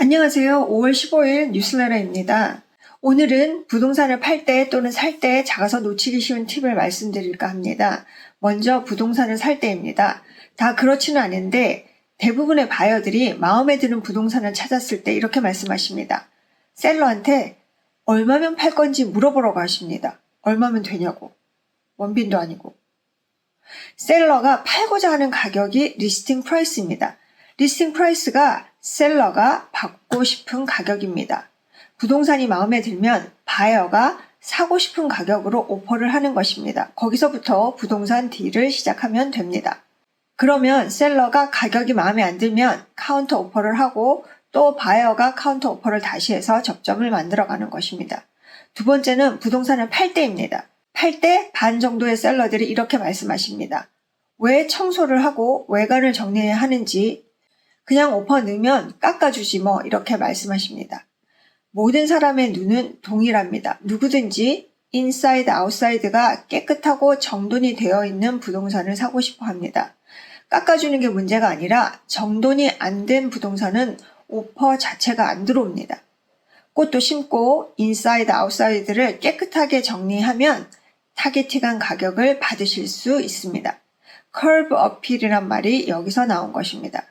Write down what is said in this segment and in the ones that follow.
안녕하세요. 5월 15일 뉴스레터입니다. 오늘은 부동산을 팔 때 또는 살 때 작아서 놓치기 쉬운 팁을 말씀드릴까 합니다. 먼저 부동산을 살 때입니다. 다 그렇지는 않은데 대부분의 바이어들이 마음에 드는 부동산을 찾았을 때 이렇게 말씀하십니다. 셀러한테 얼마면 팔 건지 물어보라고 하십니다. 얼마면 되냐고. 원빈도 아니고. 셀러가 팔고자 하는 가격이 리스팅 프라이스입니다. 리스팅 프라이스가 셀러가 받고 싶은 가격입니다. 부동산이 마음에 들면 바이어가 사고 싶은 가격으로 오퍼를 하는 것입니다. 거기서부터 부동산 딜을 시작하면 됩니다. 그러면 셀러가 가격이 마음에 안 들면 카운터 오퍼를 하고 또 바이어가 카운터 오퍼를 다시 해서 접점을 만들어 가는 것입니다. 두 번째는 부동산을 팔 때입니다. 팔 때 반 정도의 셀러들이 이렇게 말씀하십니다. 왜 청소를 하고 외관을 정리해야 하는지 그냥 오퍼 넣으면 깎아주지 뭐 이렇게 말씀하십니다. 모든 사람의 눈은 동일합니다. 누구든지 인사이드 아웃사이드가 깨끗하고 정돈이 되어 있는 부동산을 사고 싶어 합니다. 깎아주는 게 문제가 아니라 정돈이 안 된 부동산은 오퍼 자체가 안 들어옵니다. 꽃도 심고 인사이드 아웃사이드를 깨끗하게 정리하면 타겟팅한 가격을 받으실 수 있습니다. 커브 어필이란 말이 여기서 나온 것입니다.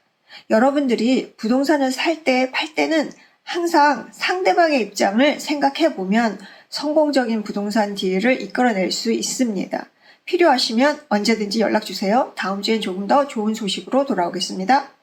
여러분들이 부동산을 살 때, 팔 때는 항상 상대방의 입장을 생각해 보면 성공적인 부동산 딜을 이끌어낼 수 있습니다. 필요하시면 언제든지 연락 주세요. 다음 주엔 조금 더 좋은 소식으로 돌아오겠습니다.